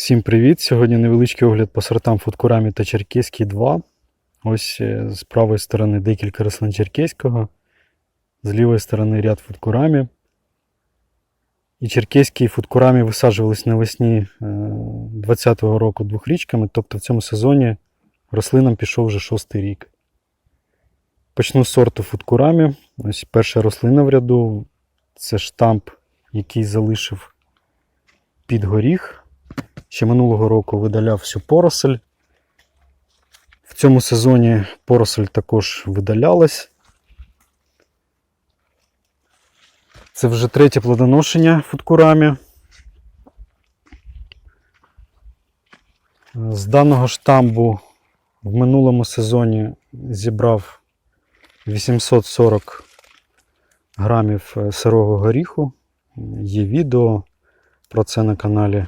Всім привіт! Сьогодні невеличкий огляд по сортам Фудкурамі та Черкеський 2. Ось е, з правої сторони декілька рослин Черкеського, з лівої сторони ряд Фудкурамі. І Черкеський і Фудкурамі висаджувались навесні 2020 року двохрічками, тобто в цьому сезоні рослинам пішов вже шостий рік. Почну з сорту Фудкурамі. Ось перша рослина в ряду це штамп, який залишив під горіх. Ще минулого року видаляв всю поросль. В цьому сезоні поросль також видалялась. Це вже третє плодоношення фудкурамі. З даного штамбу в минулому сезоні зібрав 840 грамів сирого горіху. Є відео про це на каналі.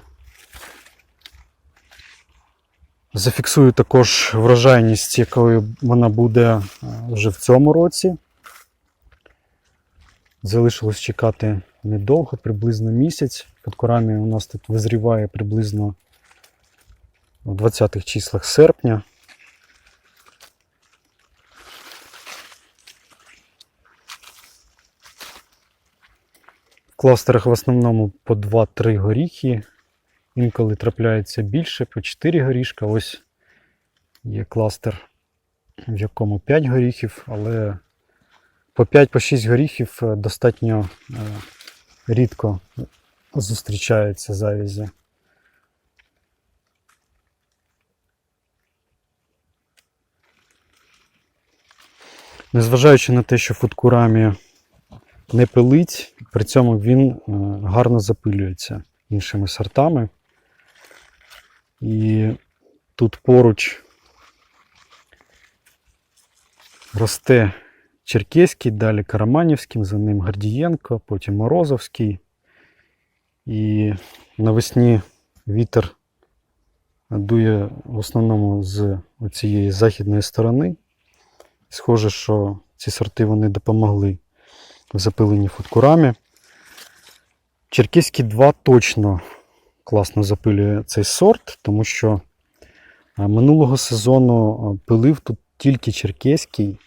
Зафіксую також врожайність, якою вона буде е, вже в цьому році. Залишилось чекати недовго, приблизно місяць. Під корами у нас тут визріває приблизно в 20-х числах серпня. В кластерах в основному по 2-3 горіхи. Інколи трапляється більше, по 4 горішка. Ось є кластер, в якому 5 горіхів, але по 5-6 горіхів е, достатньо е, рідко зустрічаються завязі. Незважаючи на те, що фудкурамі не пилить, при цьому він е, гарно запилюється іншими сортами. І тут поруч росте Черкеський, далі Караманівський, за ним Гордієнко, потім Морозовський. І навесні вітер дує в основному з цієї західної сторони. Схоже, що ці сорти вони допомогли в запиленні фудкурамі. Черкеський 2 точно класно запилює цей сорт, тому що е, минулого сезону е, пилив тут тільки черкеський,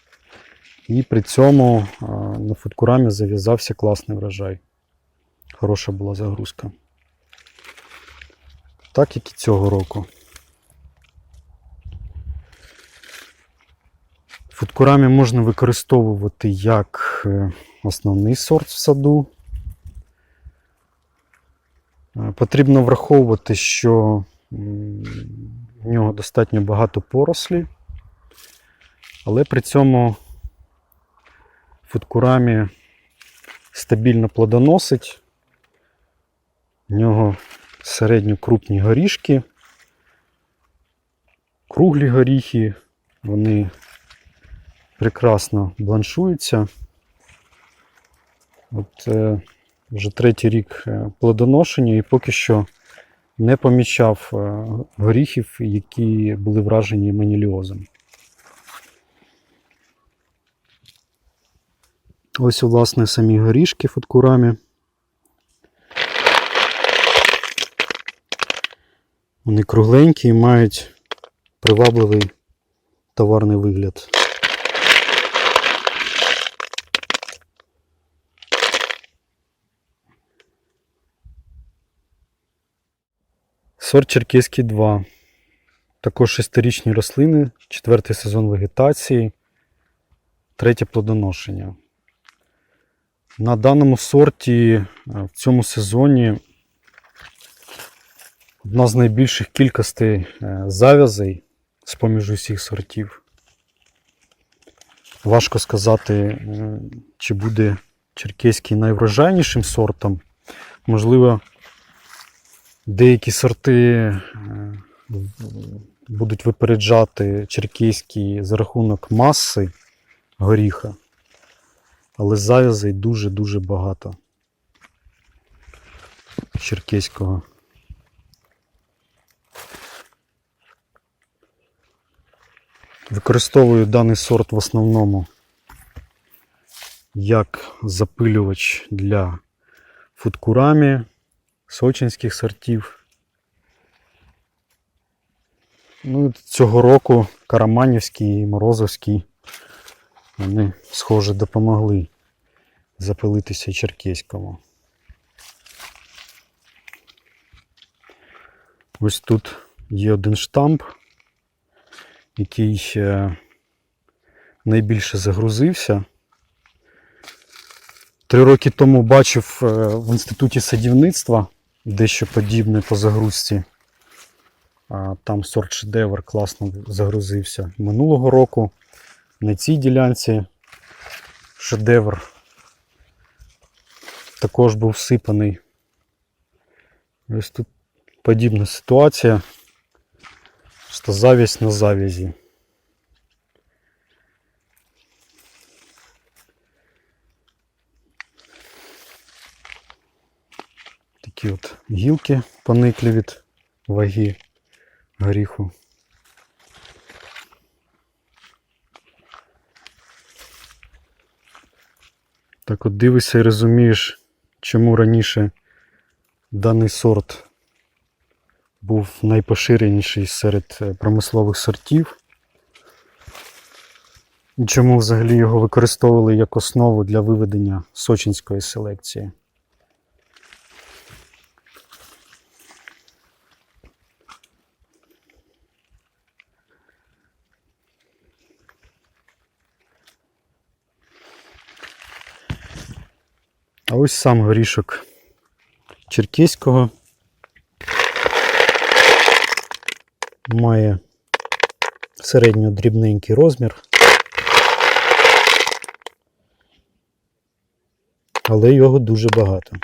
і при цьому е, на фудкурамі зав'язався класний врожай. Хороша була загрузка. Так як і цього року. Фудкурамі можна використовувати як основний сорт в саду. Потрібно враховувати, що в нього достатньо багато порослі, але при цьому фудкурамі стабільно плодоносить. В нього середньо крупні горішки, круглі горіхи, вони прекрасно бланшуються. От е, вже третій рік е, плодоношення і поки що не помічав е, горіхів, які були вражені маніліозом. Ось, власне, самі горішки фудкурамі. Вони кругленькі і мають привабливий товарний вигляд. Сорт Черкеський 2. Також шестирічні рослини, четвертий сезон вегетації, третє плодоношення. На даному сорті е, в цьому сезоні одна з найбільших кількостей е, завязей з поміж усіх сортів. Важко сказати, е, чи буде черкеський найврожайнішим сортом. Можливо, Деякі сорти е, будуть випереджати черкійські за рахунок маси горіха, але зав'язей дуже-дуже багато черкеського. Використовую даний сорт в основному як запилювач для фудкурамі сочинських сортів. Ну, цього року Караманівський і Морозовський вони, схоже, допомогли запилитися Черкеському. Ось тут є один штамп, який найбільше загрузився. Три роки тому бачив е, в інституті садівництва дещо подібне по загрузці. Там сорт шедевр класно загрузився. Минулого року на цій ділянці шедевр також був всипаний. Ось тут подібна ситуація. Що завість на завязі. Такі от гілки пониклі від ваги горіху. Так от дивишся і розумієш, чому раніше даний сорт був найпоширеніший серед е, промислових сортів. І чому взагалі його використовували як основу для виведення сочинської селекції. А ось сам горішок черкеського має середньо дрібненький розмір, але його дуже багато.